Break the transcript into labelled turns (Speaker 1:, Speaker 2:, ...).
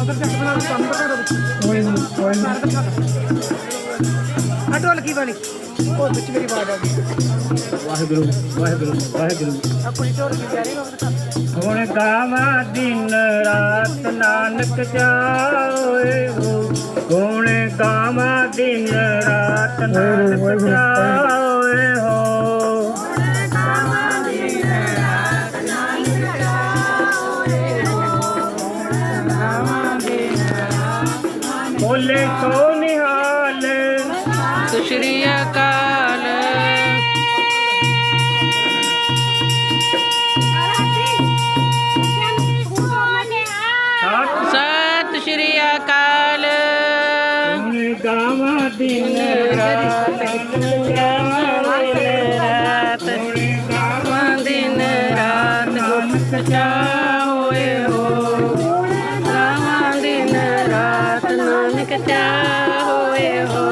Speaker 1: ਉਧਰ ਜੱਟ ਬਣਾ ਕੇ ਕੰਮ ਕਰੋ
Speaker 2: ਕੋਈ ਨਹੀਂ ਕੋਈ
Speaker 1: ਸਾਰਾ ਦਿਖਾ ਆ ਢੋਲਕੀ ਵਾਲੀ ਉਹ ਵਿੱਚ ਮੇਰੀ ਆਵਾਜ਼ ਆ ਗਈ।
Speaker 2: ਵਾਹਿਗੁਰੂ ਵਾਹਿਗੁਰੂ ਵਾਹਿਗੁਰੂ।
Speaker 1: ਆ ਕੋਈ
Speaker 2: ਹੁਣ ਗਾਵਾਂ ਦਿਨ ਰਾਤ ਨਾਨਕ ਜਾਏ ਹੋ। ਹੁਣ ਗਾਵਾਂ ਦਿਨ ਰਾਤ ਨਾਨਕ ਜਾਏ
Speaker 3: ਸ਼੍ਰੀ ਅਕਾਲ।
Speaker 2: ਸਤਿ
Speaker 3: ਸ਼੍ਰੀ ਅਕਾਲ।
Speaker 2: ਹੁਣ ਗਾਵਾਂ ਦਿਨ ਰਾਤ ਗਾਵਾਂ
Speaker 3: ਦਿਨ ਰਾਤ
Speaker 2: ਨਾਨਕ
Speaker 3: ਚਾ ਹੋ। ਰਾਵਾਂ ਦਿਨ ਰਾਤ ਨਾਨਕ ਚਾ ਹੋਏ ਹੋ।